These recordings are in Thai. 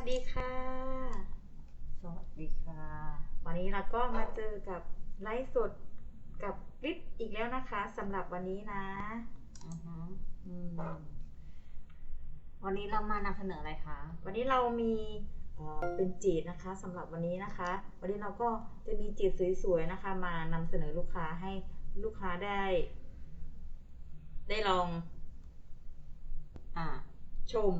สดีค่ะ สวัสดีค่ะ วันนี้เราก็มาเจอกับไลฟ์สดกับคลิปอีกแล้วนะคะสำหรับวันนี้นะ อือฮึอืมวันนี้เรามานำเสนออะไรคะ วันนี้เรามีเอ่อเป็นจีดนะคะสำหรับวันนี้นะคะ วันนี้เราก็จะมีจีดสวยๆนะคะ มานำเสนอลูกค้าให้ลูกค้าได้ ได้ลองอ่า ชม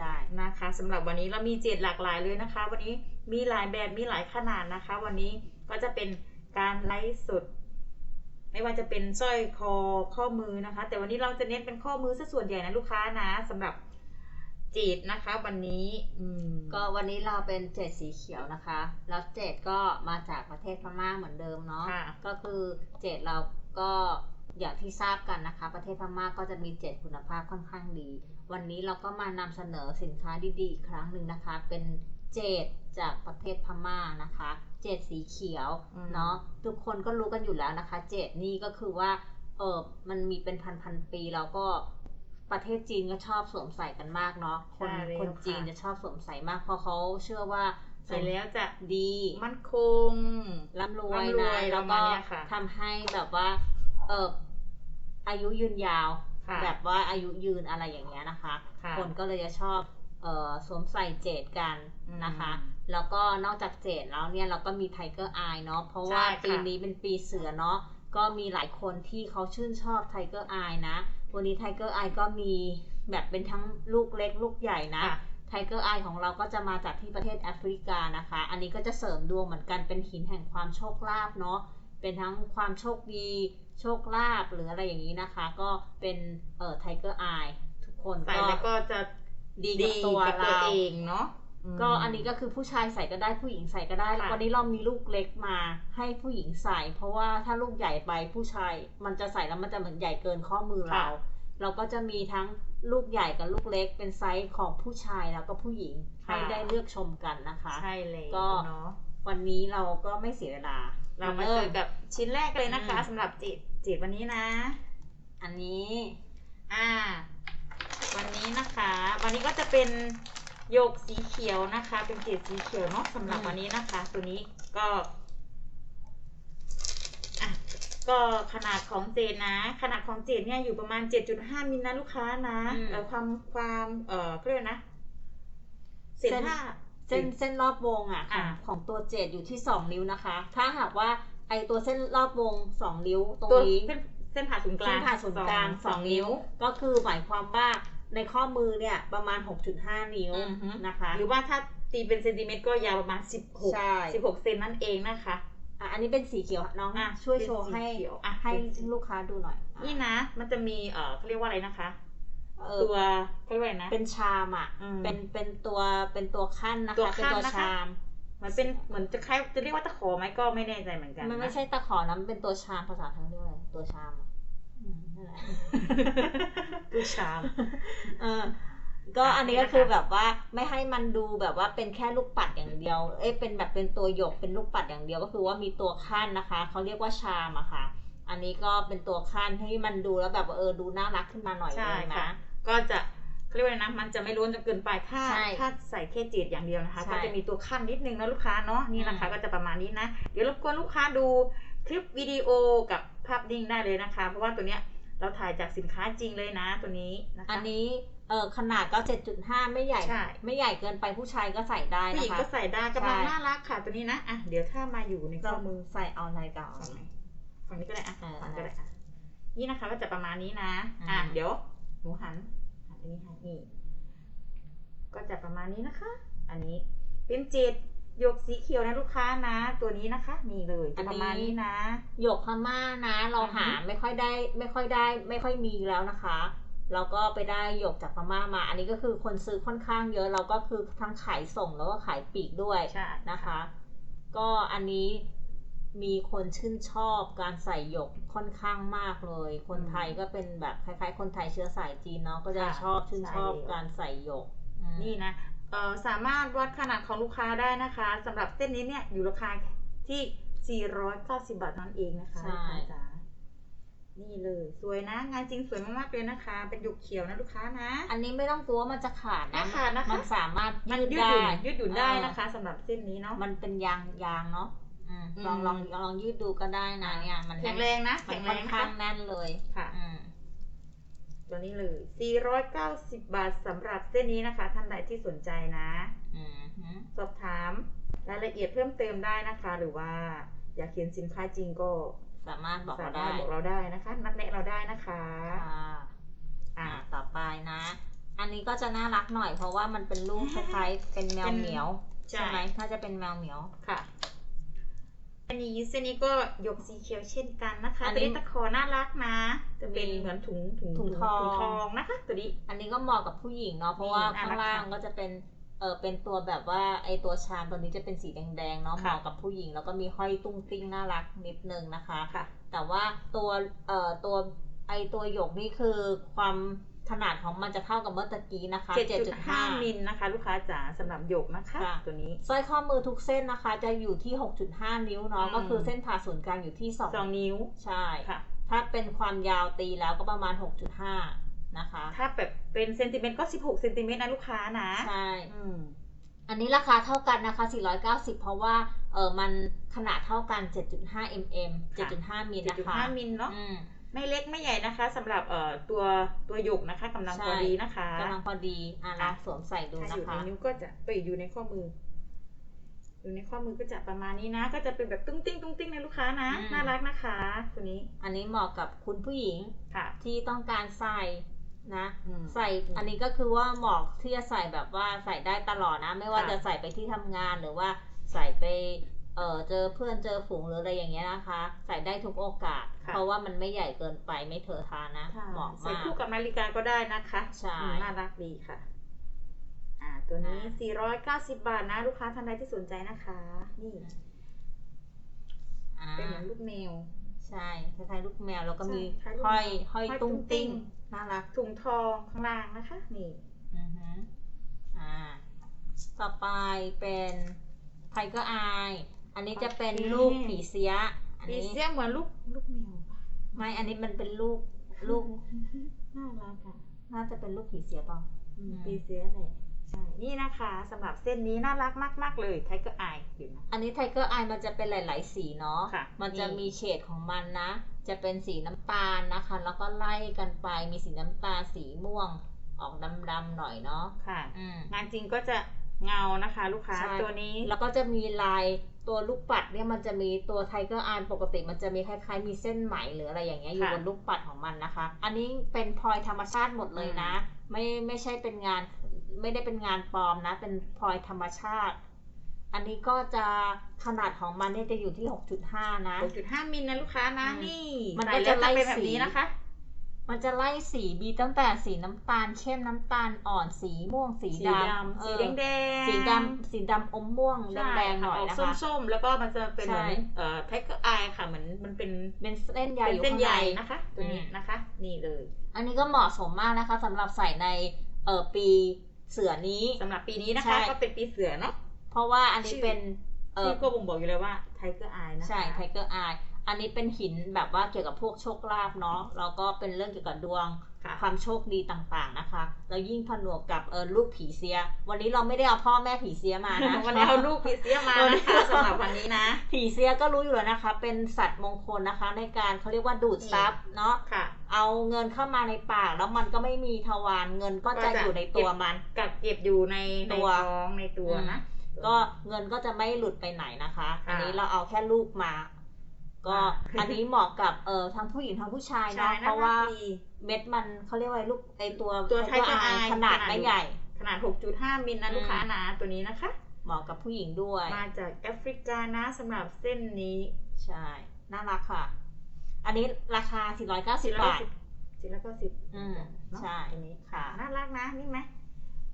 ได้นะคะสำหรับวันนี้เรามีเจ็ดหลากหลายเลยนะคะ วันนี้มีหลายแบบมีหลายขนาดนะคะ วันนี้ก็จะเป็นการไลฟ์สดไม่ว่าจะเป็นสร้อยคอข้อมือนะคะ แต่วันนี้เราจะเน้นเป็นข้อมือซะส่วนใหญ่นะลูกค้านะสำหรับจีดนะคะ วันนี้อืมก็วันนี้เราเป็นเจ็ดสีเขียวนะคะ แล้วเจ็ดก็มาจากประเทศพม่าเหมือนเดิมเนาะค่ะก็คือเจ็ดเราก็อย่างที่ทราบกันนะคะ ประเทศพม่าก็จะมีเจ็ดคุณภาพค่อนข้างดี วันนี้เราก็มานำเสนอสินค้าดีๆอีกครั้งหนึ่งนะคะ เป็นเจดจากประเทศพม่านะคะ เจดสีเขียวอืมเนาะทุกคนก็รู้กันอยู่แล้วนะคะ เจดนี่ก็คือว่าเออมันมีเป็นพันพันๆปีแล้วก็ประเทศจีนก็ชอบสวมใส่กันมากเนาะคนใช่แล้วคนค่ะจีนจะชอบสวมใส่มากเพราะเขาเชื่อว่าใส่แล้วจะดีมั่นคงร่ำรวยร่ำรนะวยแล้วประก็มาณเนี้ยค่ะทำให้แบบว่าเอออายุยืนยาวค่ะ แบบว่าอายุยืนอะไรอย่างเงี้ยนะคะค่ะคนก็เลยจะชอบเอ่อสวมใส่เจดกันนะคะอืมแล้วก็นอกจากเจดแล้วเนี่ยเราก็มีไทเกอร์อายเนาะ เพราะว่าใช่ค่ะปีนี้เป็นปีเสือเนาะ ก็มีหลายคนที่เขาชื่นชอบไทเกอร์อายนะ วันนี้ไทเกอร์อายก็มีแบบเป็นทั้งลูกเล็กลูกใหญ่นะค่ะไทเกอร์อายของเราก็จะมาจากที่ประเทศแอฟริกานะคะ อันนี้ก็จะเสริมดวงเหมือนกันเป็นหินแห่งความโชคลาภเนาะ เป็นทั้งความโชคดี โชคลาภหรืออะไรอย่างนี้นะคะ ก็เป็นเอ่อไทเกอร์อายทุกคนใส่ก็แล้วก็จะดีกับตัวกับตัวเราเองเนาะมก็อันนี้ก็คือผู้ชายใส่ก็ได้ผู้หญิงใส่ก็ได้ค่ะวันนี้เรามีลูกเล็กมาให้ผู้หญิงใส่ เพราะว่าถ้าลูกใหญ่ไปผู้ชายมันจะใส่แล้วมันจะเหมือนใหญ่เกินข้อมือเรา เราก็จะมีทั้งลูกใหญ่กับลูกเล็กเป็นไซส์ของผู้ชายแล้วก็ผู้หญิงให้ได้เลือกชมกันนะคะ ใช่เลยก็เนาะวันนี้เราก็ไม่เสียเวลา เรามาเจอกับชิ้นแรกเลยนะคะอืมสำหรับจีบจีบวันนี้นะ อันนี้ อ่า วันนี้นะคะ วันนี้ก็จะเป็นโยกสีเขียวนะคะ เป็นจีบสีเขียวเนาะสำหรับวันนี้นะคะ ตัวนี้ก็อะก็ขนาดของเจนนะ ขนาดของเจนเนี่ยอยู่ประมาณ 7.5 มิลนะลูกค้านะเอ่อความความเอ่อเขาเรียกนะเศษผ้า เส้นเส้นรอบวงอะของอ่าของตัวเจ็ดอยู่ที่สองนิ้วนะคะ ถ้าหากว่าไอตัวเส้นรอบวงสองนิ้วตรงตัวนี้เส้นเส้นผ่าศูนย์กลางเส้นผ่าศูนย์กลางสองนิ้ว ก็คือหมายความว่าในข้อมือเนี่ยประมาณ 6.5 นิ้วอือฮึนะคะ หรือว่าถ้าตีเป็นเซนติเมตรก็ยาวประมาณ 16ใช่16เซนนั่นเองนะคะอะอันนี้เป็นสีเขียวน้องอะช่วยเป็นโชว์สีให้เขียวอะให้เป็นสีลูกค้าดูหน่อยอะนี่นะ มันจะมีเอ่อเขาเรียกว่าอะไรนะคะเออ ตัวเขาเรียกว่าอะไรนะ เป็นชามอะอืมเป็นเป็นตัวเป็นตัวขั้นนะตัวคะ เป็นขั้นตัวนะคะชามมันเป็นเหมือนจะคล้ายจะเรียกว่าตะขอไหมก็ไม่แน่ใจเหมือนกันมันไม่นะใช่ตะขอนะมันเป็นตัวชามภาษาไทยเรียกอะไรตัวชามอะอืมนั่นแหละตู้ชามเออก็อะอันนี้นี่ก็นะคะคือแบบว่าไม่ให้มันดูแบบว่าเป็นแค่ลูกปัดอย่างเดียว เอ้ยเป็นแบบเป็นตัวหยกเป็นลูกปัดอย่างเดียวก็คือว่ามีตัวขั้นนะคะเขาเรียกว่าชามอะค่ะ อันนี้ก็เป็นตัวขั้นให้มันดูแล้วแบบว่าเออดูน่ารักขึ้นมาหน่อยใช่นึงค่ะนะก็จะเขาเรียกว่าอะไรนะมันจะไม่ล้นจนเกินไปถ้าใช่ถ้าใส่แค่จีดอย่างเดียวนะคะใช่ก็จะมีตัวขั้นนิดนึงนะลูกค้าเนาะนี่นะคะอืมก็จะประมาณนี้นะ เดี๋ยวรบกวนลูกค้าดูคลิปวิดีโอกับภาพนิ่งได้เลยนะคะ เพราะว่าตัวเนี้ยเราถ่ายจากสินค้าจริงเลยนะตัวนี้นะคะอันนี้เออขนาดก็ 7.5 ไม่ใหญ่ใช่ไม่ใหญ่เกินไปผู้ชายก็ใส่ได้ผู้หนะญิงคะก็ใส่ได้กำลังใช่น่ารักค่ะตัวนี้นะอะเดี๋ยวถ้ามาอยู่ในข้เราอมือใส่เอาอะไรก่อน ฝั่งไหนฝั่งนี้ก็ได้อะเออฝั่งก็ได้อะนี่นะคะก็จะประมาณนี้นะอืมอะเดี๋ยวหนูหันหันอันนี้ให้นี่ ก็จะประมาณนี้นะคะ อันนี้เป็นเจ็ดหยกสีเขียวนะลูกค้านะ ตัวนี้นะคะนี่เลยจะประมาณนี้นะหยกพม่านะ เราหาอือฮึไม่ค่อยได้ ไม่ค่อยได้ ไม่ค่อยมีแล้วนะคะ เราก็ไปได้หยกจากพม่ามา อันนี้ก็คือคนซื้อค่อนข้างเยอะเราก็คือทั้งขายส่งแล้วก็ขายปลีกด้วยใช่นะคะ ก็อันนี้ มีคนชื่นชอบการใส่หยกค่อนข้างมากเลย คนไทยก็เป็นแบบคล้าย ๆ คนไทยเชื้อสายจีนเนาะก็จะชอบชื่นชอบการใส่หยกอืมนี่นะเอ่อสามารถวัดขนาดของลูกค้าได้นะคะสำหรับเส้นนี้เนี่ยอยู่ราคาที่ 490 บาทนั่นเองนะคะใช่ลูกค้าจ๋านี่เลยสวยนะ งานจริงสวยมากๆเลยนะคะ เป็นหยกเขียวนะลูกค้านะ อันนี้ไม่ต้องกลัวว่ามันจะขาดนะไม่ขาดนะคะมันสามารถมันยืดยืดได้หยุ่นยืดหยุ่นได้เออนะคะสำหรับเส้นนี้เนาะมันเป็นยางยางเนาะอืมอืม ลองลองลองยืดดูก็ได้นะเนี่ยมันแข็งแรงนะมันแข็งแรค่อนงข้างค่ะแน่นเลยค่ะอืมตัวนี้เลย 490 บาทสำหรับเส้นนี้นะคะ ท่านใดที่สนใจนะอืมฮึสอบถามรายละเอียดเพิ่มเติมได้นะคะ หรือว่าอยากเขียนสินค้าจริงก็สามารถบอกสาเรามารได้ถบอกเราได้นะคะ นัดแนะเราได้นะคะค่ะอ่าอ่าต่อไปนะ อันนี้ก็จะน่ารักหน่อยเพราะว่ามันเป็นรูปคล้ายๆเป็นแมวเป็นเหมียว ใช่ใช่ไหมน่าจะเป็นแมวเหมียวค่ะ อันนี้เส้นนี้ก็หยกสีเขียวเช่นกันนะคะอันตัวนี้ นี้ตะขอน่ารักนะ จะเป็นมีเหมือนถุงถุงถุงทองถุงทองนะคะ ตัวนี้ อันนี้ก็เหมาะกับผู้หญิงเนาะเพราะว่านี่ข้างน่ารักล่างค่ะก็จะเป็นเออเป็นตัวแบบว่าไอตัวชามตัวนี้จะเป็นสีแดงๆเนาะเหค่ะ มาะกับผู้หญิง แล้วก็มีห้อยตุ้งติ้งน่ารักนิดนึงนะคะ ค่ะ แต่ว่าตัวเอ่อตัวไอตัวหยกนี่คือความ ขนาดของมันจะเท่ากับเมื่อตะกี้นะคะ 7.5 มิลนะคะ ลูกค้าจ๋าสำหรับหยกนะคะค่ะตัวนี้สร้อยข้อมือทุกเส้นนะคะ จะอยู่ที่ 6.5 นิ้วเนาะอืมก็คือเส้นผ่าศูนย์กลางอยู่ที่สองนิ้ว2ใช่ค่ะ ถ้าเป็นความยาวตีแล้วก็ประมาณ 6.5 นะคะ ถ้าแบบเป็นเซนติเมตรก็ 16เซนติเมตรนะลูกค้านะใช่อืมอันนี้ราคาเท่ากันนะคะ 490 เพราะว่าเออมันขนาดเท่ากัน 7.5 mm ค่ะ7.5มิลนะคะ7.5มิลเนาะอืม ไม่เล็กไม่ใหญ่นะคะสำหรับเอ่อตัวตัวหยกนะคะกำลังใช่พอดีนะคะกำลังพอดีอะลองสวมใส่ดูถ้านะอยู่ในคะนิ้วก็จะไปอยู่ในข้อมือ อยู่ในข้อมือก็จะประมาณนี้นะ ก็จะเป็นแบบตุ้งติ้งตุ้งติ้งในลูกค้านะอืมน่ารักนะคะตัวนี้ อันนี้เหมาะกับคุณผู้หญิงค่ะที่ต้องการใส่นะอืมใส่อันนี้ก็คือว่าเหมาะที่จะใส่แบบว่าใส่ได้ตลอดนะ ไม่ว่าค่ะจะใส่ไปที่ทำงานหรือว่าใส่ไป เออเจอเพื่อนเจอฝูงหรืออะไรอย่างเงี้ยนะคะ ใส่ได้ทุกโอกาสค่ะเพราะว่ามันไม่ใหญ่เกินไปไม่เถอะทานนะค่ะเหมาะใส่มากคู่กับนาฬิกาก็ได้นะคะใช่อืมน่ารักดีค่ะอ่าตัวนี้นะ490 บาทนะ ลูกค้าท่านใดที่สนใจนะคะ นี่อ่าเป็นเหมือนลูกแมวใช่คล้ายๆลูกแมวแล้วก็มีใช่คล้ายลูกห้อยแมวห้อยห้อยตุ้งตุ้งติ้ติ้งงน่ารักถุงทองข้างล่างนะคะนี่อือฮึอ่าต่อไปเป็นไทเกอร์อาย อันนี้จะเป็นโอเคลูกผีเสีย อันปีนี้เสียเหมือนลูกลูกแมวปะไม่ อันนี้มันเป็นลูกลูกน่ารักอะน่าจะเป็นลูกผีเสียเปล่า อืมอืมปีเสียแหละใช่นี่นะคะสำหรับเส้นนี้น่ารักมาก ๆ เลยไทเกอร์ไอเห็นไหมอันนี้ไทเกอร์อายมันจะเป็นหลาย ๆ สีเนาะ ค่ะมันจะนี่มีเฉดของมันนะ จะเป็นสีน้ำตาลนะคะ แล้วก็ไล่กันไป มีสีน้ำตาลสีม่วง ออกดำๆหน่อยเนาะ ค่ะ อืม งานจริงก็จะเงานะคะ ลูกค้าใช่ ตัวนี้ แล้วก็จะมีลาย ตัวลูกปัดเนี่ยมันจะมีตัวไทเกอร์อายปกติมันจะมีคล้ายๆมีเส้นไหมหรืออะไรอย่างเงี้ยอยู่ค่ะบนลูกปัดของมันนะคะ อันนี้เป็นพลอยธรรมชาติหมดเลยนะ ไม่ไม่ใช่เป็นงานไม่ได้เป็นงานปลอมนะ เป็นพลอยธรรมชาติ อันนี้ก็จะขนาดของมันเนี่ยจะอยู่ที่ 6.5 นะ 6.5 มิลนะลูกค้านะอืมนี่มันใส่ก็แล้วจะไล่เป็นแบบสีนี้นะคะ มันจะไล่สีบีตั้งแต่สีน้ำตาลเข้มน้ำตาลอ่อนสีม่วงสีสีดดำำสีเออแดงๆสีดำสีดำอมม่วงใช่แดงๆหน่อยออกนะคะ ส้มๆ แล้วก็มันจะเป็นเหมือนใช่ เอ่อไทเกอร์ไอค่ะ เหมือนมันเป็นเป็นเส้นใยเป็นอยู่เส้นข้างใยใน นะคะ ตัวนี้อืม นะคะ นี่เลยอันนี้ก็เหมาะสมมากนะคะสำหรับใส่ในเอ่อปีเสือนี้ สำหรับปีนี้นะใช่ คะ ก็เป็นปีเสือเนาะ เพราะว่าอันนี้ชื่อ เป็นเออที่ก็บ่งบอกอยู่เลยว่าไทเกอร์ไอนะคะ ใช่ไทเกอร์อาย อันนี้เป็นหินแบบว่าเกี่ยวกับพวกโชคลาภเนาะแล้วก็เป็นเรื่องเกี่ยวกับดวงค่ะความโชคดีต่างๆนะคะ แล้วยิ่งผนวกกับเออลูกผีเสีย วันนี้เราไม่ได้เอาพ่อแม่ผีเสียมานะ วันนี้เอาลูกปีเสียมานะคะสำหรับวันนี้นะ ผีเสียก็รู้อยู่แล้วนะคะ เป็นสัตว์มงคลนะคะ ในการเขาเรียกว่าดูดซับเนาะค่ะเอาเงินเข้ามาในปากแล้วมันก็ไม่มีทวารเงินก็จะก็จะอยู่ในตัวมันกักเก็บอยู่ในในตัวท้องในตัวนะก็เงินก็จะไม่หลุดไปไหนนะคะค่ะอันนี้เราเอาแค่ลูกมา ก็ค่ะอันนี้เหมาะกับเออทั้งผู้หญิงทั้งผู้ชายใช่เนาะเพราะว่าน่รักดีเม็ดมันเขาเรียกว่าลูกไอตัวตัวไทเกอร์ Tiger อาย Eye ขนาดขนาดไม่ใหญ่ ขนาด 6.5 มิลนะอืมลูกค้านะตัวนี้นะคะ เหมาะกับผู้หญิงด้วย มาจากแอฟริกานะสำหรับเส้นนี้ ใช่ น่ารักค่ะ อันนี้ราคา 490 บาทสี่ร้อยเก้าสิบอืมเนอะใช่ตัวนี้ค่ะ น่ารักนะ นี่ไหม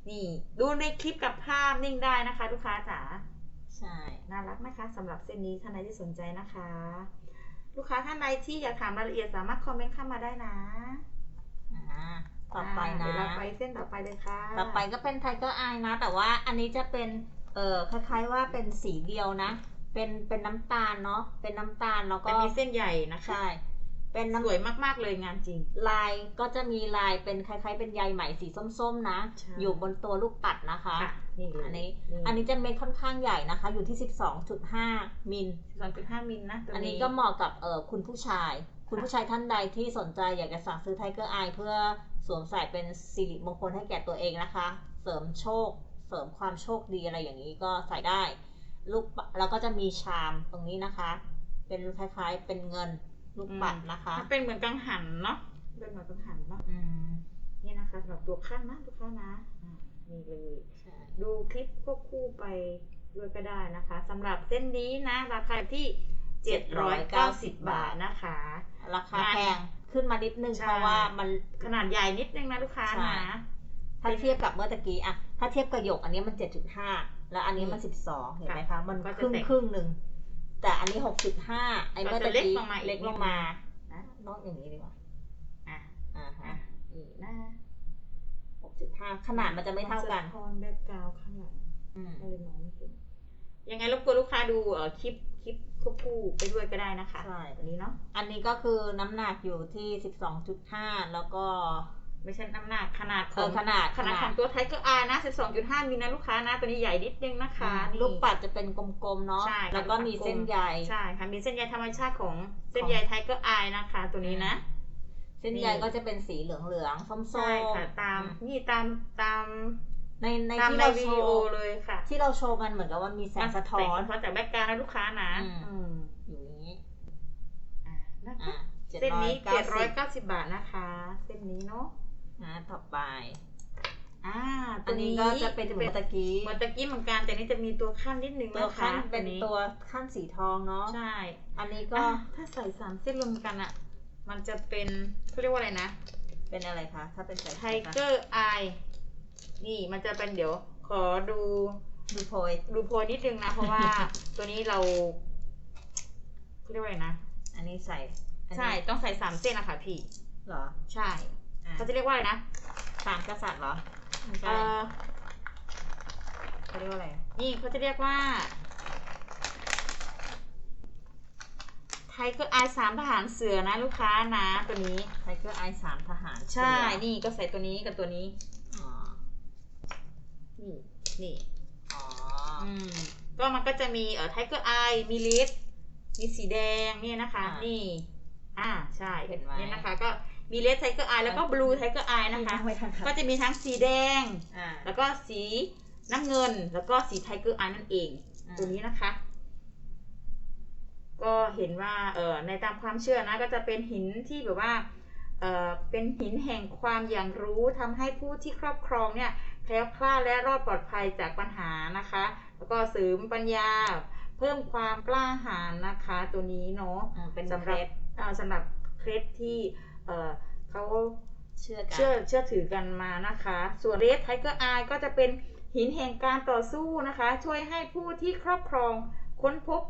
นี่ ดูในคลิปกับภาพนิ่งได้นะคะ ลูกค้าจ๋า ใช่ น่ารักนะคะสำหรับเส้นนี้ท่านใดที่สนใจนะคะ ลูกค้าท่านใดที่อยากถามรายละเอียดสามารถคอมเมนต์เข้ามาได้นะอ่าต่อไปานะเดี๋ยวเราไปเส้นต่อไปเลยค่ะ ต่อไปก็เป็นไทเกอร์อายนะ แต่ว่าอันนี้จะเป็นเออคล้ายๆว่าเป็นสีเดียวนะ เป็นเป็นน้ำตาลเนาะเป็นน้ำตาลแล้วก็จะมีเส้นใหญ่นะคะใช่เป็นน้ำสวยมากๆเลยงานจริง ลายก็จะมีลายเป็นคล้าย ๆ เป็นใยไหมสีส้มๆนะใช่อยู่บนตัวลูกปัดนะคะค่ะนี่เลย อันนี้อันนี้จะเม็ดค่อนข้างใหญ่นะคะ อยู่ที่ 12.5 มิลสองจุดห้ามิลนะตัวอันนี้ก็เหมาะกับเออคุณผู้ชาย คุณผู้ชายท่านใดที่สนใจอยากจะสั่งซื้อไทเกอร์ไอเพื่อสวมใส่เป็นสิริมงคลให้แก่ตัวเองนะคะ เสริมโชค เสริมความโชคดีอะไรอย่างนี้ก็ใส่ได้ ลูกปัดแล้วก็จะมีชามตรงนี้นะคะ เป็นคล้ายๆเป็นเงินลูกปัดนะคะถ้าเป็นเหมือนกังหันเนาะเป็นเหมือนกังหันเนาะอืมนี่นะคะสำหรับตัวข้างนะตัวข้างนะอ่านี่เลยใช่ ดูคลิปควบคู่ไปด้วยก็ได้นะคะสำหรับเส้นนี้นะ ราคาที่ 790 บาทนะคะ ราคาแพงขึ้นมานิดนึง ใช่ เพราะว่ามันขนาดใหญ่นิดนึงนะลูกค้าใช่นะ ถ้าเทียบกับเมื่อตะกี้อะถ้าเทียบกับหยกอันนี้มัน 7.5 แล้วอันนี้มันอืม12เห็นไหมคะ มันก็จะครึ่งแตกครึ่งหนึ่งแต่อันนี้ 6.5 ไอ้เมื่อตะกี้ก็จะเล็กลงมาอีก เล็กลงมานะต้องอย่างนี้ดีกว่าอะอ่าฮะ อะนี่นะ 6.5ขนาดมันจะไม่เท่ากันคอนแบ็กกราวข้างหลังอืมก็เลยมองไม่เห็นยังไงรบกวนลูกค้าดูเอ่อคลิปคลิปควบคู่ไปด้วยก็ได้นะคะใช่ตัวนี้เนาะอันนี้ก็คือน้ำหนักอยู่ที่12.5แล้วก็ไม่ใช่น้ำหนักขนาดขเอองอขนาดขนาดของตัวไทเกอร์อาร์นะ 12.5มิลนะลูกค้านะ ตัวนี้ใหญ่นิดนึงนะคะนี่ลูกปัดจะเป็นกลมๆเนาะใช่ค่ะแล้วก็มีเส้นใย ใช่ค่ะ มีเส้นใยธรรมชาติของเส้นของใยไทเกอร์อายนะคะ ตัวนี้นะ เส้นใยก็จะเป็นสีเหลืองๆส้มๆใช่ค่ะตามนี่ตามตามในในตามที่ในเราวิโชดีโอว์เลยค่ะ ที่เราโชว์มันเหมือนกับว่ามีแสงสะท้อนแสงสะท้อนจากแบ็กกราวด์นะลูกค้านะอืมอืมอยู่อย่างนี้อะนะคะอ่าเส้นนี้790 790บาทนะคะ เส้นนี้เนาะนะต่อไปอ่าอัตันวนี้นี้ก็จะเป็นเหมือนตะกี้เหมือนตะกี้เหมือนกันแต่นี่จะมีตัวขั้นนิดนึงตัวนะคะขั้นเป็นนี้ตัวขั้นสีทองเนาะใช่ อันนี้ก็ก็ถ้าใส่สามเส้นรวมกันอะ มันจะเป็นเขาเรียกว่าอะไรนะ เป็นอะไรคะ ถ้าเป็นสายไทเกอร์ไอนี่มันจะเป็นเดี๋ยว ขอดูดูโพยดูโพยนิดนึงนะ เพราะว่าตัวนี้เราเขาเรียกว่าอะไรนะ อันนี้ใส่อันนี้ใช่ ต้องใส่สามเส้นนะคะพี่ เหรอ ใช่อะเขาจะเรียกว่าอะไรนะสามกษัตริย์เหรอไม่เอใช่อเขาเรียกว่าอะไร นี่เขาจะเรียกว่าไทเกอร์ไอสามทหารเสือนะลูกค้านะตัวนี้ไทเกอร์ไอสามทหารใช่เสือนี่ก็ใส่ตัวนี้กับตัวนี้อ๋อนี่นี่อ๋ออืมก็มันก็จะมีเอ่อไทเกอร์ไอมีลิสมีสีแดงเนี่ยนะคะ นี่ อ่าใช่เห็นไหมเนี่ยนะคะก็มีเลสไทเกอร์ไอแล้วก็บลูไทเกอร์ไอนะคะไม่ทันก็จะมีทั้งสีแดงอ่าแล้วก็สีน้ำเงิน แล้วก็สีไทเกอร์ไอนั่นเองอืมตัวนี้นะคะ ก็เห็นว่าเอ่อในตามความเชื่อนะก็จะเป็นหินที่แบบว่าเอ่อเป็นหินแห่งความอย่างรู้ทำให้ผู้ที่ครอบครองเนี่ยแคล้วคลาดและรอดปลอดภัยจากปัญหานะคะ แล้วก็เสริมปัญญา เพิ่มความกล้าหาญนะคะ ตัวนี้เนาะอืมเป็นสำหเครับล็ดอ่าสำหรับเคล็ดที่เอ่อเขาเชื่อกันเชื่อเชื่อถือกันมานะคะ ส่วนเรสไทเกอร์อายก็จะเป็นหินแห่งการต่อสู้นะคะ ช่วยให้ผู้ที่ครอบครองค้นพบ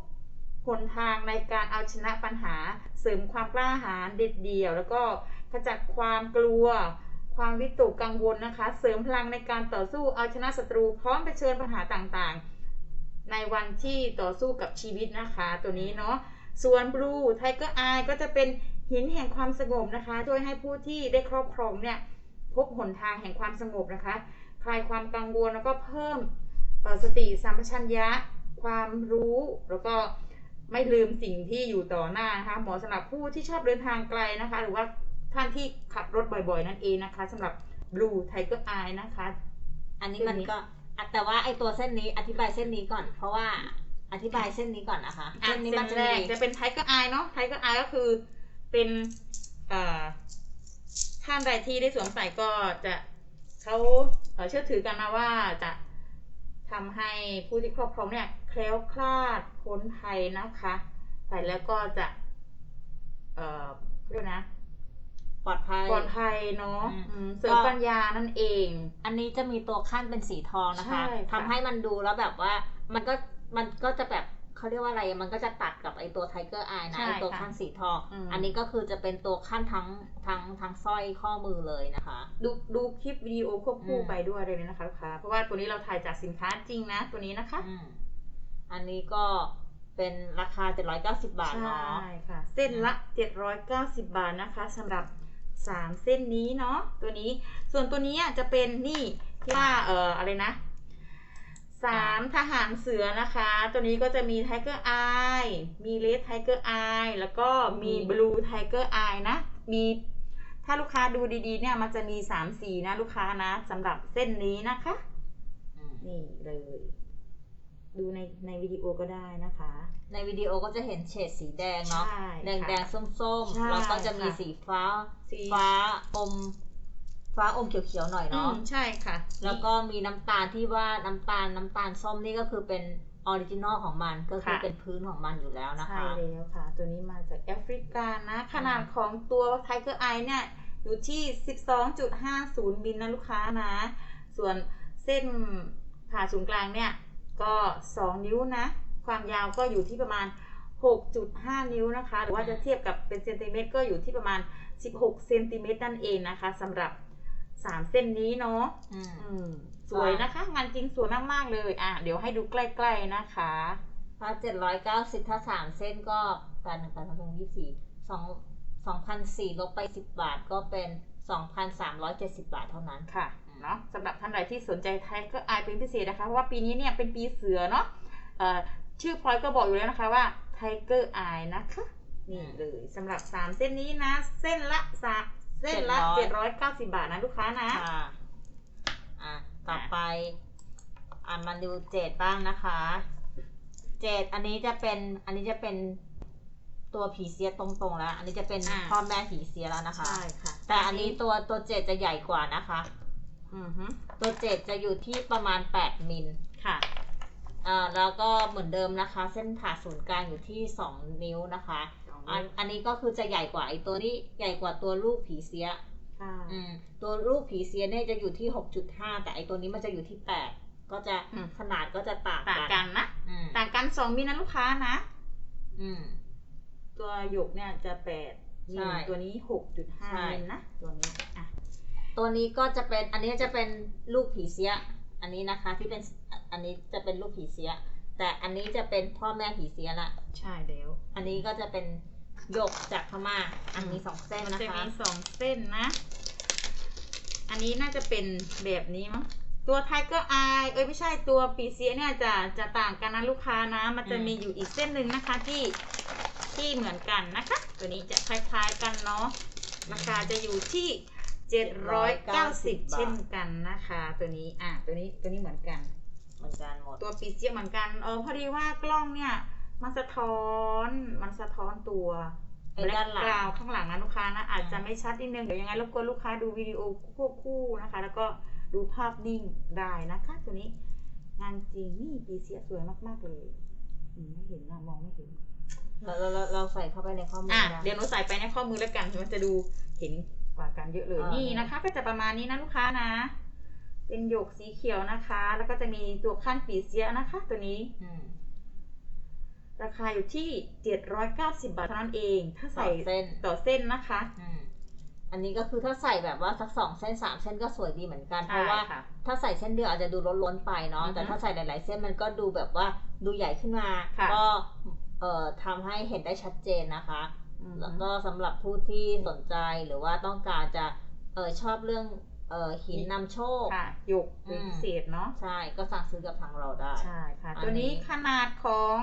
หนทางในการเอาชนะปัญหา เสริมความกล้าหาญเด็ดเดี่ยว แล้วก็ขจัดความกลัว ความวิตกกังวลนะคะ เสริมพลังในการต่อสู้เอาชนะศัตรูพร้อมเผชิญปัญหาต่างๆ ในวันที่ต่อสู้กับชีวิตนะคะ ตัวนี้เนาะส่วนบลูไทเกอร์อายก็จะเป็นหินแห่งความสงบนะคะช่วยให้ผู้ที่ได้ครอบครองเนี่ยพบหนทางแห่งความสงบนะคะ คลายความกังวลแล้วก็เพิ่มสติสัมปชัญญะ ความรู้แล้วก็ ไม่ลืมสิ่งที่อยู่ต่อหน้านะคะเหมาะสำหรับผู้ที่ชอบเดินทางไกลนะคะ หรือว่าท่านที่ขับรถบ่อยๆ นั่นเองนะคะสำหรับ Blue Tiger Eye นะคะ อันนี้มันก็อะแต่ว่าไอตัวเส้นนี้อธิบายเส้นนี้ก่อน เพราะว่าอธิบายเส้นนี้ก่อนนะคะอะเส้นนี้มันจะเส้แรมีกจะเป็น Tiger Eye เนาะ Tiger Eye ก็คือเป็นเอ่อท่านใดที่ได้สวมใส่ก็จะเขาเอ่อเชื่อถือกันนะว่าจะทำให้ผู้ที่ครอบครองเนี่ย แคล้วคลาดพ้นภัยนะคะ ใส่แล้วก็จะ เอ่อเรียกนะปลอดภัย ปลอดภัยเนาะอืมอืมเสริมก็ปัญญานั่นเอง อันนี้จะมีตัวขั้นเป็นสีทองนะคะ ใช่ค่ะ ทำให้มันดูแล้วแบบว่ามันก็มันก็จะแบบเขาเรียกว่าอะไร มันก็จะตัดกับไอตัวไทเกอร์อายนะใช่ไอตัวค่ะขั้นสีทอง อืม อันนี้ก็คือจะเป็นตัวขั้นทั้งทั้งทั้งสร้อยข้อมือเลยนะคะ ดูดูคลิปวิดีโอควบคู่อืม ไปด้วยเลยนะคะลูกค้า เพราะว่าตัวนี้เราถ่ายจากสินค้าจริงนะ ตัวนี้นะคะ อืม อันนี้ก็เเป็นราคา 790 บาทเนาะใช่ค่ะ เส้นละ 790 บาทนะคะสำหรับ 3 เส้นนี้เนาะตัวนี้ส่วนตัวนี้อะจะเป็นนี่ที่ว่าเอ่ออะไรนะสามทหารเสือนะคะ ตัวนี้ก็จะมี Tiger Eye มี Red Tiger Eye แล้วก็มีมี Blue Tiger Eye นะ มีถ้าลูกค้าดูดีๆ เนี่ยมันจะมี3สีนะลูกค้านะสำหรับเส้นนี้นะคะอืมนี่เลย ดูในในวิดีโอก็ได้นะคะ ในวิดีโอก็จะเห็นเฉดสีแดงเนาะ ใช่แดงค่ะแดงส้มส้มๆ ใช่แล้วก็จะมีค่ะสีฟ้า สี ฟ้าอม ฟ้าอมเขียวๆหน่อยอืเนาะ มใช่ค่ะแล้วก็มีน้ำตาลที่ว่าน้ำตาลน้ำตาลส้มนี่ก็คือเป็นออริจินอลของมัน ก็คือค่ะเป็นพื้นของมันอยู่แล้วนะใช่คะ แล้วค่ะ ตัวนี้มาจากแอฟริกานะ ขนาดของตัวไทเกอร์ไอเนี่ยอยู่ที่ 12.50มิลนะลูกค้านะ ส่วนเส้นผ่าศูนย์กลางเนี่ย ก็ 2 นิ้วนะ ความยาวก็อยู่ที่ประมาณ 6.5 นิ้วนะคะ หรือว่าจะเทียบกับเป็นเซนติเมตรก็อยู่ที่ประมาณ 16 เซนติเมตรนั่นเองนะคะสำหรับ 3 เส้นนี้เนาะอืมอืมสวยนะคะ งานจริงสวยมากๆเลยอะเดี๋ยวให้ดูใกล้ๆนะคะถ้าเจ็ดร้อยเก้าสิบถ้าสามเส้นก็แปดหนึ่งแปดสองยี่สี่สองสองพันสี่ลบไปสิบบาทก็เป็นสองพันสามร้อยเจ็ดสิบบาทเท่านั้นค่ะ เนาะสำหรับท่านใดที่สนใจไทเกอร์ไอเป็นพิเศษนะคะ เพราะว่าปีนี้เนี่ยเป็นปีเสือเนาะเอ่อชื่อพลอยก็บอกอยู่แล้วนะคะว่าไทเกอร์ไอนะคะ นี่เลยสำหรับ 3 เส้นนี้นะ เส้นละสะเส้นละ 790 บาทนะลูกค้านะค่ะอะต่อไป อะมาดูเจดบ้างนะคะเจดอันนี้จะเป็นอันนี้จะเป็นตัวผีเสียตรงๆแล้ว อันนี้จะเป็นอ่าพ่อแม่ผีเสียแล้วนะคะใช่ค่ะแต่อันนี้ตัวตัวเจดจะใหญ่กว่านะคะอือฮึ ตัวเจดจะอยู่ที่ประมาณ 8 มิลค่ะอ่าแล้วก็เหมือนเดิมนะคะ เส้นผ่าศูนย์กลางอยู่ที่ 2 นิ้วนะคะอันอันนี้ก็คือจะใหญ่กว่าไอตัวนี้ใหญ่กว่าตัวลูกผีเสียค่ะอืมตัวลูกผีเสียเนี่ยจะอยู่ที่ 6.5 แต่ไอตัวนี้มันจะอยู่ที่ 8 ก็จะอืมขนาดก็จะต่างต่างกันนะอืมต่างกัน 2มิลนะลูกค้านะ อืมตัวหยกเนี่ยจะ8มิใช่ลตัวนี้ใช่6.5มิลนะตัวนี้อะ ตัวนี้ก็จะเป็นอันนี้จะเป็นลูกผีเสีย อันนี้นะคะที่เป็นอันนี้จะเป็นลูกผีเสีย แต่อันนี้จะเป็นพ่อแม่ผีเสียละ ใช่แล้วอันนี้ก็จะเป็นหยกจากพม่า อันนี้สองเส้นมันนะจะคะ มีสองเส้นนะ อันนี้น่าจะเป็นแบบนี้มั้งตัวไทเกอร์ไอเอ้ยไม่ใช่ตัวปีเซียเนี่ยจะจะต่างกันนะลูกค้านะ มันจะมีอยู่อีกเส้นหนึ่งนะคะที่ที่เหมือนกันนะคะ ตัวนี้จะคล้ายๆกันเนาะราคาจะอยู่ที่ 790 เช่นกันนะคะ ตัวนี้อะตัวนี้ตัวนี้เหมือนกัน เหมือนกันหมด ตัวปีเซียเหมือนกันเออพอดีว่ากล้องเนี่ยมันสะท้อนมันสะท้อนตัวไอ้ด้านหลังกราวข้างหลังนะลูกค้านะอาจจะไม่ชัดนิดนึงเดี๋ยวยังไงรบกวนลูกค้าดูวิดีโอควบคู่นะคะ แล้วก็ดูภาพนิ่งได้นะคะ ตัวนี้ งานจริงนี่ปีเสียสวยมากๆเลยอืมไม่เห็นนะมองไม่เห็นเราเราเราเราใส่เข้าไปในข้อมืออะได้เดี๋ยวหนูใส่ไปในข้อมือแล้วกันมันจะดูเห็น กว่ากันเยอะเลยอ่านี่นี่นะคะ ก็จะประมาณนี้นะลูกค้านะ เป็นหยกสีเขียวนะคะ แล้วก็จะมีตัวขั้นปีเสียนะคะ ตัวนี้อืมราคาอยู่ที่ 790 บาทเท่านั้นเอง ถ้าต่ใส่อเส้นต่อเส้นนะคะอืมอันนี้ก็คือถ้าใส่แบบว่าสักสองเส้นสามเส้นก็สวยดีเหมือนกันเพใช่ราะว่าค่ะถ้าใส่เส้นเดียวอาจจะดูล้นๆไปเนาะอือฮึแต่ถ้าใส่หลายๆ เส้นมันก็ดูแบบว่าดูใหญ่ขึ้นมาค่ะก็เอ่อทำให้เห็นได้ชัดเจนนะคะอืม แล้วก็สำหรับผู้ที่สนใจหรือว่าต้องการจะเออชอบเรื่องเออหินนำโชค ค่ะหยกเป็นอืมพิเศษเนาะ ใช่ก็สั่งซื้อกับทางเราได้ ใช่ค่ะ อันนี้ ตัวนี้ขนาดของ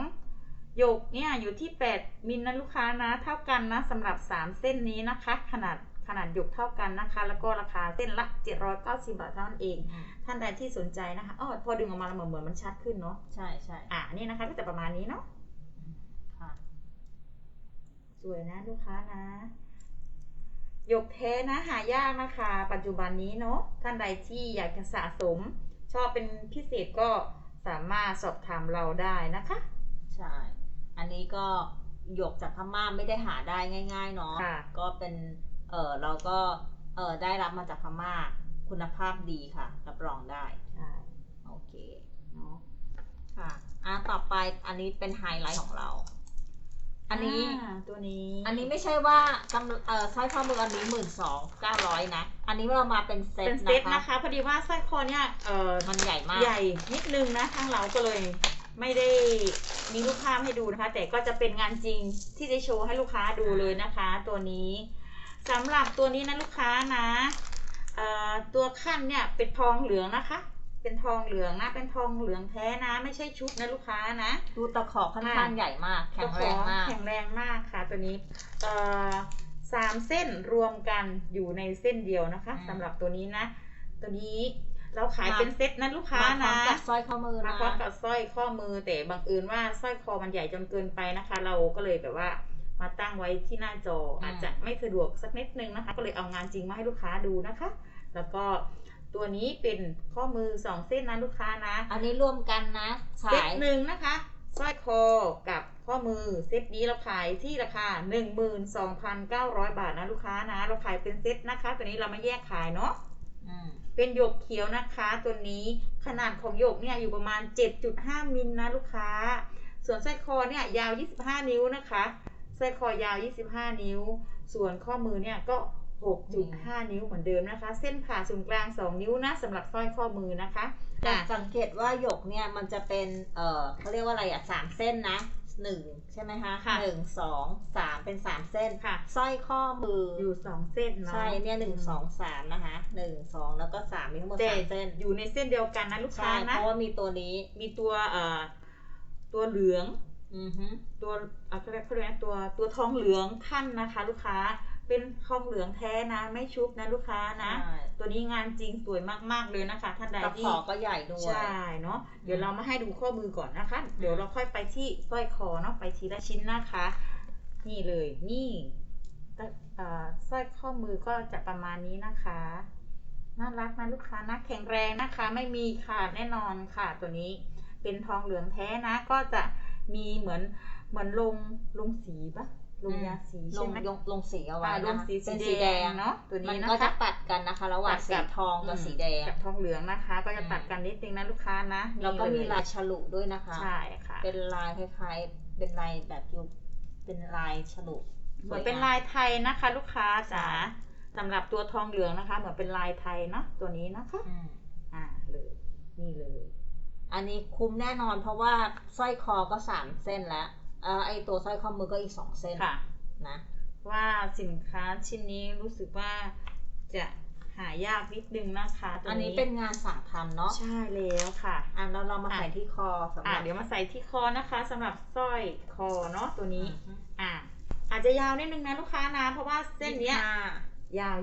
หยกเนี่ยอยู่ที่ 8มิลนะลูกค้านะ เท่ากันนะสำหรับ 3 เส้นนี้นะคะ ขนาดขนาดหยกเท่ากันนะคะ แล้วก็ราคาเส้นละ 790 บาทเท่านั้นเองอืมท่านใดที่สนใจนะคะอ๋อพอดึงออกมาแล้วเหมือนเหมือนมันชัดขึ้นเนาะ ใช่ใช่ อะอันนี่นะคะก็จะประมาณนี้เนาะค่ะ สวยนะลูกค้านะ หยกแท้นะหายากนะคะ ปัจจุบันนี้เนาะท่านใดที่อยากจะสะสม ชอบเป็นพิเศษก็สามารถสอบถามเราได้นะคะ ใช่ อันนี้ก็หยกจากพม่าไม่ได้หาได้ง่าย ๆ เนาะค่ะก็เป็นเออเราก็เออได้รับมาจากพม่าคุณภาพดีค่ะ รับรองได้ใช่โอเคเนาะค่ะอะต่อไปอันนี้เป็นไฮไลท์ของเรา อันนี้าตัวนี้ อันนี้ไม่ใช่ว่ากำเอ่อสร้อยข้อมืออันนี้หมื่นสองเก้าร้อยนะ อันนี้เรามาเป็นเซตเป็นเซตนะนะคะ คะ พอดีว่าสร้อยคอเนี่ยเออมันใหญ่มาก ใหญ่นิดนึงนะทางเราก็เลย ไม่ได้มีรูปภาพให้ดูนะคะ แต่ก็จะเป็นงานจริงที่จะโชว์ให้ลูกค้าดูเลยนะคะ ตัวนี้สำหรับตัวนี้นะลูกค้านะเอ่อตัวขั้นเนี่ยเป็นทองเหลืองนะคะ เป็นทองเหลืองนะ เป็นทองเหลืองแท้นะ ไม่ใช่ชุดนะลูกค้านะ ดูตะขอค่อนข้างใหญ่มาก แข็งแรงมาก แข็งแรงมากค่ะตัวนี้เอ่อสามเส้นรวมกันอยู่ในเส้นเดียวนะคะอืมสำหรับตัวนี้นะ ตัวนี้เราขายมาเป็นเซ็ตนะลูกค้ามาพร้อนะมกับสร้อยข้อมือมานะพร้อมกับสร้อยข้อมือแต่บังเอิญว่าสร้อยคอมันใหญ่จนเกินไปนะคะ เราก็เลยแบบว่ามาตั้งไว้ที่หน้าจออมอาจจะไม่สะดวกสักนิดนึงนะคะ ก็เลยเอางานจริงมาให้ลูกค้าดูนะคะ แล้วก็ ตัวนี้เป็นข้อมือสองเส้นนะลูกค้านะ อันนี้รวมกันนะเซขาตยหนึ่งนะคะสร้อยคอกับข้อมือเซตนี้เราขายที่ราคา 12,900 บาทนะลูกค้านะ เราขายเป็นเซตนะคะ ตัวนี้เราไม่แยกขายเนาะอืมเป็นหยกเขียวนะคะตัวนี้ขนาดของหยกเนี่ยอยู่ประมาณ 7.5 มิลนะลูกค้า ส่วนสร้อยคอเนี่ยยาว 25 นิ้วนะคะสร้อยคอยาว 25 นิ้ว ส่วนข้อมือเนี่ยก็ 6.5 นิ้วเหมือนเดิมนะคะ เส้นผ่าศูนย์กลาง 2 นิ้วนะสำหรับสร้อยข้อมือนะคะแต่อะสังเกตว่าหยกเนี่ยมันจะเป็นเอ่อเขาเรียกว่าอะไรอะสามเส้นนะหนึ่งใช่ไหมคะค่ะหนึ่งสองสามเป็นสามเส้นค่ะสร้อยข้อมืออยู่2เส้นเนาะใช่เนี่ยหนึ่งสองสามนะคะหนึ่งสองแล้วก็สามมีทั้งหมดแต่สามเส้นอยู่ในเส้นเดียวกันนะลูกใช่ค้าเพนะราะว่ามีตัวนี้มีตัวเอ่อตัวเหลืองอือฮึตัวเอ่อเขาเรียกเขาเรียกนะตัวตัวทองเหลืองขั้นนะคะ ลูกค้า เป็นทองเหลืองแท้นะ ไม่ชุบนะลูกค้านะใช่ตัวนี้งานจริงสวยมากๆเลยนะคะท่านใดตะขที่อก็ใหญ่ด้วย ใช่เนาะเดี๋ยวเรามาให้ดูข้อมือก่อนนะคะ เดี๋ยวเราค่อยไปที่สร้อยคอเนาะไปทีละชิ้นนะคะ นี่เลยนี่ตะเอ่อสร้อยข้อมือก็จะประมาณนี้นะคะน่ารักนะลูกค้านะแข็งแรงนะคะ ไม่มีขาดแน่นอนค่ะตัวนี้ เป็นทองเหลืองแท้นะ ก็จะมีเหมือนเหมือนลงลงสีปะ ลงยาสีลใช่งไหม ลงลงสีเอาไว้อ่าลนะงคะสีเป็นสีสีแดแดงงเนาะตัวมันนี้นะก็จะคะตัดกันนะคะ ระหว่างตัดสีกับทองกับอืม สีแดง กับทองเหลืองนะคะ ก็จะอืมตัดกันนิดนึงนะลูกค้านะแล้วก็มีนี่เลายฉลุด้วยนะคะ ใช่ค่ะเป็นลายคล้ายๆ เป็นลายแบบยุคเป็นลายฉลุเหมือนเป็นลายไทยนะคะ ลูกค้าจ๋าใช่สำหรับตัวทองเหลืองนะคะ เหมือนเป็นลายไทยเนาะตัวนี้นะคะ อืมอ่าเลยนี่เลย อันนี้คุ้มแน่นอนเพราะว่าสร้อยคอก็สามเส้นแล้ว เออไอตัวสร้อยข้อมือก็อีกสองเส้นค่ะนะว่าสินค้าชิ้นนี้รู้สึกว่าจะหายากนิดนึงนะคะตัวอันนี้เป็นงานสั่งทำเนาะใช่แล้วค่ะอะเราเรามาอะใส่ที่คอสำหอ่ารับเดี๋ยวมาใส่ที่คอนะคะสำหรับสร้อยคอเนาะตัวนี้อืมอ่าอาจจะยาวนิดนึงนะลูกค้านะเพราะว่าเส้นเนี้ย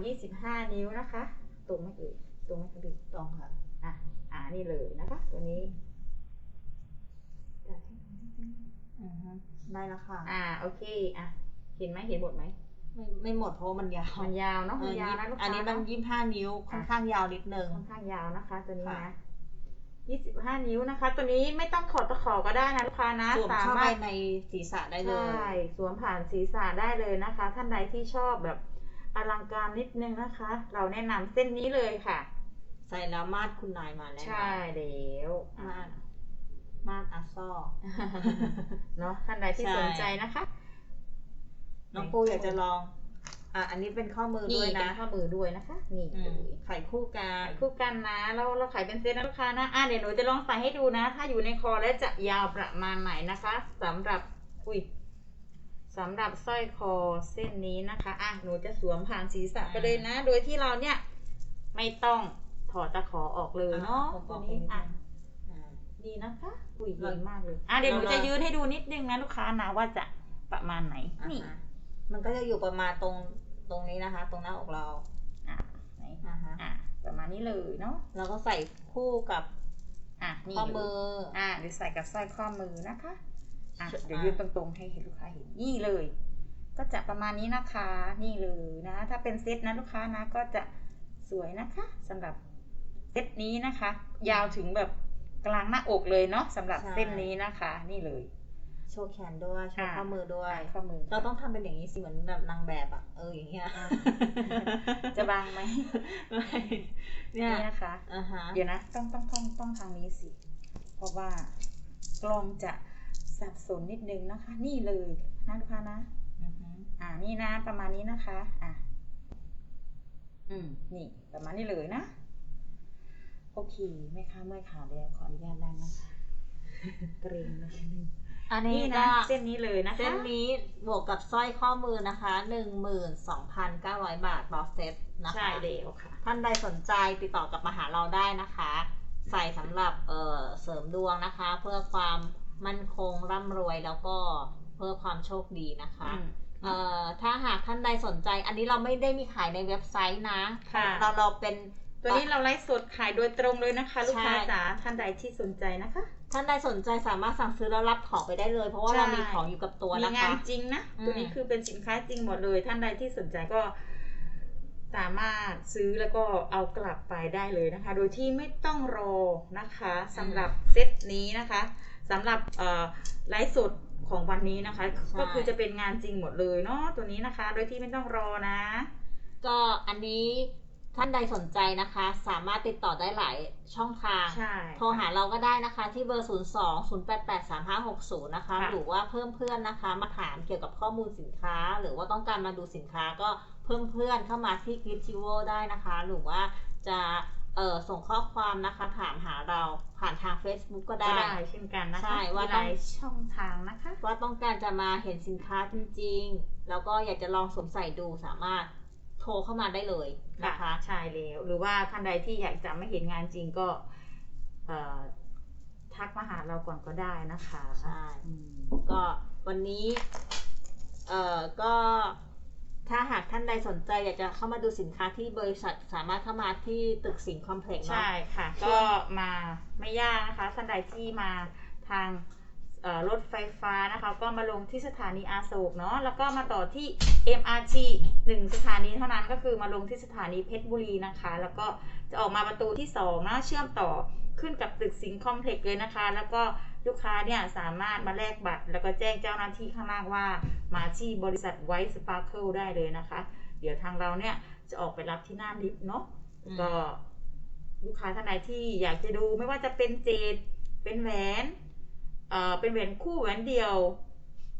ยี่สิบห้ายาว 25 นิ้วนะคะตรงไหมเอ่ยตรงไหมคะพี่ตรงค่ะอะอ่านี่เลยนะคะ ตัวนี้จัดให้ดูนิดนึงอือฮึ ได้แล้วค่ะ อ่าโอเคอะเห็นไหมเห็นหมดไหมไม่ไม่หมดเพราะว่ามันยาว มันยาวเนาะเอมันอยาวนะลูกค้าอันนี้มันเาะยี่สิบห้านิ้วค่อนข้างยาวนิดนึงค่อนข้างยาวนะคะ ตัวนี้ค่ะนะ25นิ้วนะคะ ตัวนี้ไม่ต้องถอดตะขอก็ได้นะลูกค้านะสวมสาเข้าไปมารถในศีรษะได้เลใช่ยสวมผ่านศีรษะได้เลยนะคะ ท่านใดที่ชอบแบบอลังการนิดนึงนะคะ เราแนะนำเส้นนี้เลยค่ะ ใส่แล้วมาดคุณนายมาแน่นอนใช่แล้วอะมาด มาดอาซอเนาะท่านใดที่ใช่สนใจนะคะ น้องปูอยากจะลอง อะอันนี้เป็นข้อมือนี่ด้วยเป็นะนข้อมือด้วยนะคะ นี่อืเลมยไข่คู่กันคู่กันนะเราเราขายเป็นเซตนะลูกค้านะอะเดี๋ยวหนูจะลองใส่ให้ดูนะ ถ้าอยู่ในคอแล้วจะยาวประมาณไหนนะคะสำหรับอุ้ยสำหรับสร้อยคอเส้นนี้นะคะ อะ หนูจะสวมผ่านศีรษะไปเลยนะ โดยที่เราเนี่ย ไม่ต้องถอดตะขอออกเลยเนาะผมบตัอวกนี้ไปนิดอะนึงอ่า ดีนะคะอุ้ยเราเย็นมากเลยอะเดี๋ยวหนูเราจะยืนให้ดูนิดนึงนะลูกค้านะว่าจะประมาณไหนอ่านี่ฮะมันก็จะอยู่ประมาณตรงตรงนี้นะคะ ตรงหน้าอกเราอะไหนอ่าฮะอะประมาณนี้เลยเนาะแล้วก็ใส่คู่กับอะนี่ข้อเลยมืออะหรือใส่กับสร้อยข้อมือนะคะอะอะเดี๋ยวยืนตรงๆให้เห็นลูกค้าเห็นนี่เลย ก็จะประมาณนี้นะคะ นี่เลยนะ ถ้าเป็นเซตนะลูกค้านะก็จะสวยนะคะสำหรับเซตนี้นะคะ ยาวถึงแบบ กลางหน้าอกเลยเนาะสำหรับเส้นนี้นะคะ นี่เลย โชว์แขนด้วย โชว์อ่าข้อมือด้วยข้อมือเราต้องทำเป็นอย่างนี้สิเหมือนแบบนางแบบอะเอออย่างเงี้ยอ่าจะบางไหมไม่เนี่ยนี่นะคะอ่าฮะเดี๋ยวนะต้องต้องต้องต้องทางนี้สิ เพราะว่ากล้องจะสับสนนิดนึงนะคะ นี่เลยนะลูกค้านะอือฮึอ่านี่นะประมาณนี้นะคะ อะ อืม นี่ประมาณนี้เลยนะ โอเคแม่ค้าเมื่อยขาแล้วขออนุญาตนั่งนะคะเกรงนะอันนี่นี้นะก็เส้นนี้เลยนะคะ เส้นนี้บวกกับสร้อยข้อมือนะคะ 12,900 บาทต่อเซตนะคะ ใช่แล้วค่ะ ท่านใดสนใจติดต่อกลับมาหาเราได้นะคะ ใส่สำหรับเอ่อเสริมดวงนะคะ เพื่อความมั่นคงร่ำรวยแล้วก็เพื่อความโชคดีนะคะอืมเอ่อถ้าหากท่านใดสนใจ อันนี้เราไม่ได้มีขายในเว็บไซต์นะ ค่ะ เราเราเป็น ตัวนี้เราไลฟ์สดขายโดยตรงเลยนะคะ ลูกค้าใช่จ๋าท่านใดที่สนใจนะคะ ท่านใดสนใจสามารถสั่งซื้อแล้วรับของไปได้เลย เพราะว่าใช่เรามีของอยู่กับตัวมีนะงาคะนจริงนะอืมตัวนี้คือเป็นสินค้าจริงหมดเลย ท่านใดที่สนใจก็สามารถซื้อแล้วก็เอากลับไปได้เลยนะคะ โดยที่ไม่ต้องรอนะคะสำหรับเซตนี้นะคะสำหรับเอ่อไลฟ์สดของวันนี้นะคะ ก็คือจะเป็นงานจริงหมดเลยเนาะตัวนี้นะคะ โดยที่ไม่ต้องรอนะ ก็อันนี้ ท่านใดสนใจนะคะ สามารถติดต่อได้หลายช่องทางใช่โทรหาเราก็ได้นะคะที่เบอร์ 0 2 0 8 8 3 5 6 0 นะคะค่ะหรือว่าเพิ่มเพื่อนนะคะ มาถามเกี่ยวกับข้อมูลสินค้า หรือว่าต้องการมาดูสินค้าก็เพิ่มเพื่อนเข้ามาที่คลิปทิวได้นะคะ หรือว่าจะเอ่อส่งข้อความนะคะถามหาเราผ่านทาง Facebook ก็ก็ได้ได้เช่นกันนะคะใช่ว่ามีหต้องลายช่องทางนะคะ ว่าต้องการจะมาเห็นสินค้าจริง ๆ แล้วก็อยากจะลองสวมใส่ดูสามารถ โทรเข้ามาได้เลยนะคะใช่แล้วหรือว่าท่านใดที่อยากจะไม่เห็นงานจริงก็เอ่อทักมาหาเราก่อนก็ได้นะคะใช่อืมก็วันนี้เอ่อก็ถ้าหากท่านใดสนใจอยากจะเข้ามาดูสินค้าที่บริษัทสามารถเข้ามาที่ตึกสิงห์คอมเพล็กซ์เนาะใช่ค่ะช่วงก็มาไม่ยากนะคะท่านใดที่มาทางเอ่อ รถไฟฟ้านะคะ ก็มาลงที่สถานีอาโศกเนาะแล้วก็มาต่อที่ MRT หนึ่งสถานีเท่านั้นก็คือมาลงที่สถานีเพชรบุรีนะคะ แล้วก็จะออกมาประตูที่สองนะเชื่อมต่อขึ้นกับตึกสิงห์คอมเพล็กซ์เลยนะคะ แล้วก็ลูกค้าเนี่ยสามารถมาแลกบัตร แล้วก็แจ้งเจ้าหน้าที่ข้างล่างว่า มาที่บริษัทไวท์สปาร์เคิลได้เลยนะคะ เดี๋ยวทางเราเนี่ยจะออกไปรับที่หน้าลิฟต์เนาะอืมก็ลูกค้าท่านใดที่อยากจะดูไม่ว่าจะเป็นเจดเป็นแหวน เป็นแหวนคู่แหวนเดียว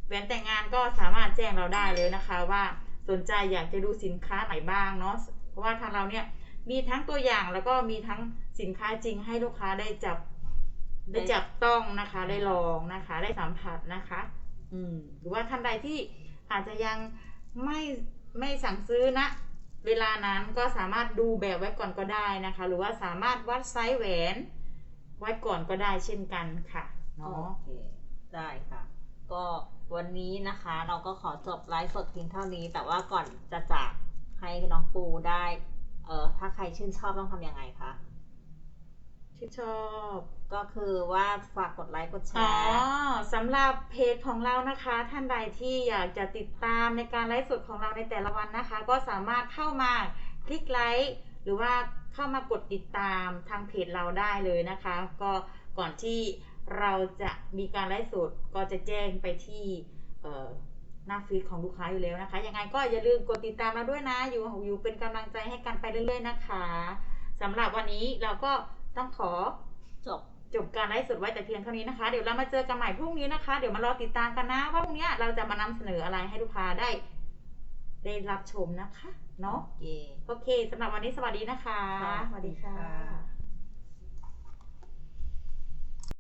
แหวนแต่งงานก็สามารถแจ้งเราได้เลยนะคะว่าสนใจอยากจะดูสินค้าไหนบ้างเนาะเพราะว่าทางเราเนี่ยมีทั้งตัวอย่างแล้วก็มีทั้งสินค้าจริงให้ลูกค้าได้จับ ได้จับต้องนะคะ ได้ลองนะคะ ได้สัมผัสนะคะ อืมหรือว่าท่านใดที่อาจจะยังไม่ไม่สั่งซื้อนะเวลานั้นก็สามารถดูแบบไว้ก่อนก็ได้นะคะ หรือว่าสามารถวัดไซส์แหวนไว้ก่อนก็ได้เช่นกันค่ะ เนาะเคได้ค่ะ ก็วันนี้นะคะ เราก็ขอจบไลฟ์สดเพียงเท่านี้ แต่ว่าก่อนจะจากให้น้องปูได้ เอ่อถ้าใครชื่นชอบต้องทำยังไงคะที่ชอบก็คือว่าฝากกดไลค์กดแชอ๋อร์สำหรับเพจของเรานะคะ ท่านใดที่อยากจะติดตามในการไลฟ์สดของเราในแต่ละวันนะคะ ก็สามารถเข้ามาคลิกไลค์หรือว่าเข้ามากดติดตามทางเพจเราได้เลยนะคะ ก็ก่อนที่ เราจะมีการไลฟ์สดก็จะแจ้งไปที่หน้าฟีดของลูกค้าอยู่แล้วนะคะ ยังไงก็อย่าลืมกดติดตามเราด้วยนะ อยู่อยู่เป็นกำลังใจให้กันไปเรื่อยๆนะคะสำหรับวันนี้เราก็ต้องขอจบจบการไลฟ์สดไว้แต่เพียงเท่านี้นะคะ เดี๋ยวเรามาเจอกันใหม่พรุ่งนี้นะคะ เดี๋ยวมารอติดตามกันนะ ว่าพรุ่งนี้เราจะมานำเสนออะไรให้ลูกค้าได้ ได้รับชมนะคะ เนาะโอเคสำหรับวันนี้สวัสดีนะคะ สวัสดีค่ะ